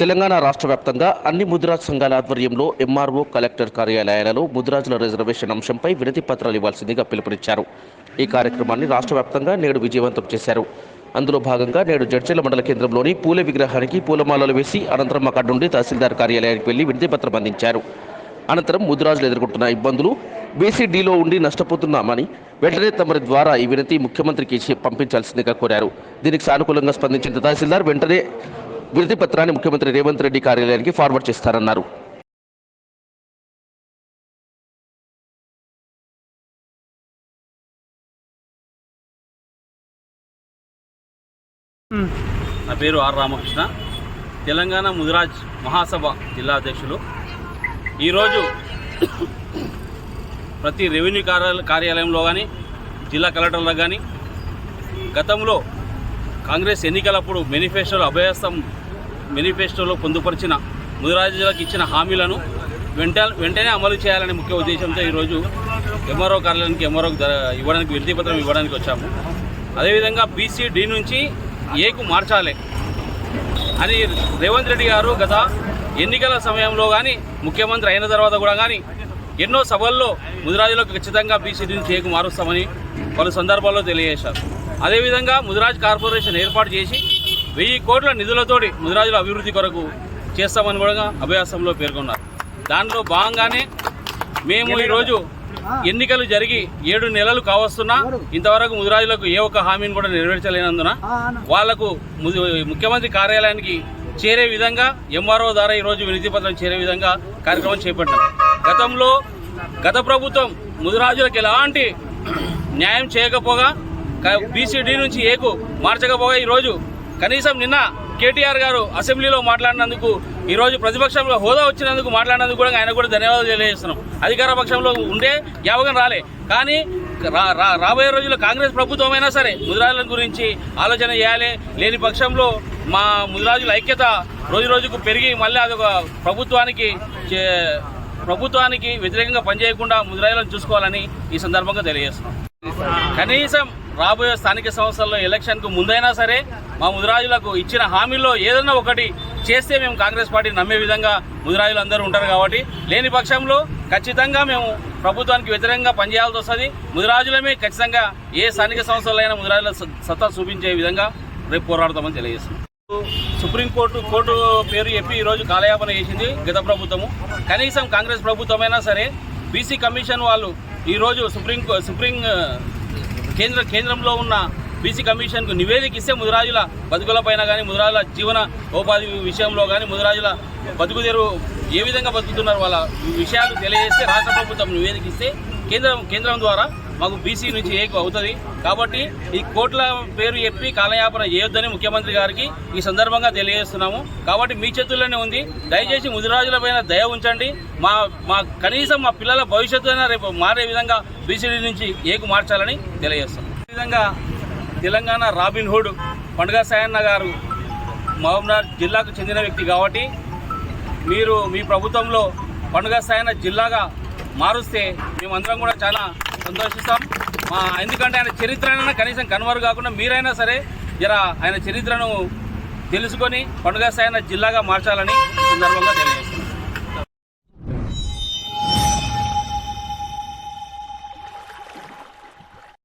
తెలంగాణ రాష్ట్ర వ్యాప్తంగా అన్ని ముద్రాజ్ సంఘాల ఆధ్వర్యంలో ఎంఆర్ఓ కలెక్టర్ కార్యాలయాలలో ముద్రాజుల రిజర్వేషన్ అంశంపై వినతి పత్రాలు ఇవ్వాల్సిందిగా పిలుపునిచ్చారు. ఈ కార్యక్రమాన్ని రాష్ట్ర వ్యాప్తంగా నేడు విజయవంతం చేశారు. అందులో భాగంగా నేడు జడ్చర్ల మండల కేంద్రంలోని పూల విగ్రహానికి పూలమాలలు వేసి అనంతరం అక్కడి నుండి తహసీల్దార్ కార్యాలయానికి వెళ్ళి వినతి పత్రం అందించారు. అనంతరం ముద్రాజులు ఎదుర్కొంటున్న ఇబ్బందులు బీసీడీలో ఉండి నష్టపోతున్నామని వెంటనే తమరి ద్వారా ఈ వినతి ముఖ్యమంత్రికి పంపించాల్సిందిగా కోరారు. దీనికి సానుకూలంగా స్పందించిన తహసీల్దార్ వెంటనే వినతి పత్రాన్ని ముఖ్యమంత్రి రేవంత్ రెడ్డి కార్యాలయానికి ఫార్వర్డ్ చేస్తారన్నారు. నా పేరు ఆర్ రామకృష్ణ. తెలంగాణ ముదిరాజ్ మహాసభ జిల్లా అధ్యక్షులు. ఈరోజు ప్రతి రెవెన్యూ కార్యాలయ కార్యాలయంలో కానీ జిల్లా కలెక్టర్లో కానీ గతంలో కాంగ్రెస్ ఎన్నికలప్పుడు మేనిఫెస్టోలో అభయస్థం మేనిఫెస్టోలో పొందుపరిచిన ముదిరాజులకు ఇచ్చిన హామీలను వెంట వెంటనే అమలు చేయాలనే ముఖ్య ఉద్దేశంతో ఈరోజు ఎంఆర్ఓ కార్యాలయానికి ఎంఆర్ఓ ఇవ్వడానికి వినతి పత్రం ఇవ్వడానికి వచ్చాము. అదేవిధంగా బీసీ డి నుంచి ఏకు మార్చాలి అని రేవంత్ రెడ్డి గారు గత ఎన్నికల సమయంలో కానీ ముఖ్యమంత్రి అయిన తర్వాత కూడా కానీ ఎన్నో సభల్లో ముదిరాజులకు ఖచ్చితంగా బీసీ నుంచి ఏకు మారుస్తామని పలు సందర్భాల్లో తెలియజేశారు. అదేవిధంగా ముదిరాజ్ కార్పొరేషన్ ఏర్పాటు చేసి వెయ్యి కోట్ల నిధులతోటి ముదిరాజుల అభివృద్ధి కొరకు చేస్తామని కూడా అభ్యాసంలో పేర్కొన్నారు. దానిలో భాగంగానే మేము ఈరోజు ఎన్నికలు జరిగి ఏడు నెలలు కావస్తున్నా ఇంతవరకు ముదిరాజులకు ఏ ఒక్క హామీని కూడా నెరవేర్చలేనందున వాళ్ళకు ముఖ్యమంత్రి కార్యాలయానికి చేరే విధంగా ఎంఆర్ఓ ద్వారా ఈరోజు వినతి పత్రం చేరే విధంగా కార్యక్రమం చేపట్టాం. గతంలో గత ప్రభుత్వం ముదిరాజులకు ఎలాంటి న్యాయం చేయకపోగా బీసీడీ నుంచి ఏకు మార్చకపోగా ఈరోజు కనీసం నిన్న కేటీఆర్ గారు అసెంబ్లీలో మాట్లాడినందుకు ఈరోజు ప్రతిపక్షంలో హోదా వచ్చినందుకు మాట్లాడినందుకు కూడా ఆయన కూడా ధన్యవాదాలు తెలియజేస్తున్నాం. అధికార పక్షంలో ఉండే యావగం రాలే. కానీ రా- రా- రాబోయే రోజుల్లో కాంగ్రెస్ ప్రభుత్వం అయినా సరే ముదిరాజుల గురించి ఆలోచన చేయాలి. లేని పక్షంలో మా ముదిరాజుల ఐక్యత రోజు రోజుకు పెరిగి మళ్ళీ అదొక ప్రభుత్వానికి చే- ప్రభుత్వానికి వ్యతిరేకంగా పనిచేయకుండా ముదిరాజులను చూసుకోవాలని ఈ సందర్భంగా తెలియజేస్తున్నాం. కనీసం రాబోయే స్థానిక సంస్థల్లో ఎలక్షన్కు ముందైనా సరే మా ముదిరాజులకు ఇచ్చిన హామీల్లో ఏదైనా ఒకటి చేస్తే మేము కాంగ్రెస్ పార్టీ నమ్మే విధంగా ముదిరాజులు అందరూ ఉంటారు కాబట్టి లేని పక్షంలో ఖచ్చితంగా మేము ప్రభుత్వానికి వ్యతిరేకంగా పనిచేయాల్సి వస్తుంది. ముదిరాజులమే ఖచ్చితంగా ఏ స్థానిక సంస్థలైనా అయినా ముదిరాజుల సత్తా చూపించే విధంగా రేపు పోరాడతామని తెలియజేస్తున్నాం. సుప్రీంకోర్టు కోర్టు పేరు చెప్పి ఈరోజు కాలయాపన చేసింది గత ప్రభుత్వము. కనీసం కాంగ్రెస్ ప్రభుత్వమైనా సరే బీసీ కమిషన్ వాళ్ళు ఈరోజు సుప్రీం సుప్రీం కేంద్ర కేంద్రంలో ఉన్న బీసీ కమిషన్కు నివేదిక ఇస్తే ముదిరాజుల బతుకుల పైన కానీ ముదిరాజుల జీవన ఉపాధి విషయంలో కానీ ముదిరాజుల బతుకు తెరువు ఏ విధంగా బతుకుతున్నారు వాళ్ళ విషయాలు తెలియజేస్తే రాష్ట్ర ప్రభుత్వం నివేదిక ఇస్తే కేంద్రం కేంద్రం ద్వారా మాకు బీసీ నుంచి ఏకు అవుతుంది. కాబట్టి ఈ కోట్ల పేరు చెప్పి కాలయాపన చేయొద్దని ముఖ్యమంత్రి గారికి ఈ సందర్భంగా తెలియజేస్తున్నాము. కాబట్టి మీ చేతుల్లోనే ఉంది. దయచేసి ముదిరాజుల పైన దయ ఉంచండి. మా మా కనీసం మా పిల్లల భవిష్యత్తు అయినా రేపు మారే విధంగా బీసీడీ నుంచి ఏకు మార్చాలని తెలియజేస్తాం. ఈ విధంగా తెలంగాణ రాబిన్ హుడ్ పండుగ సాయన్న గారు మహబూబ్నగర్ జిల్లాకు చెందిన వ్యక్తి కాబట్టి మీరు మీ ప్రభుత్వంలో పండుగ సాయన జిల్లాగా మారుస్తే మేమందరం కూడా చాలా సంతోషిస్తాం. మా ఎందుకంటే ఆయన చరిత్రనైనా కనీసం కనుమరు కాకుండా మీరైనా సరే జర ఆయన చరిత్రను తెలుసుకొని పండుగ సాయన జిల్లాగా మార్చాలని సందర్భంగా తెలియదు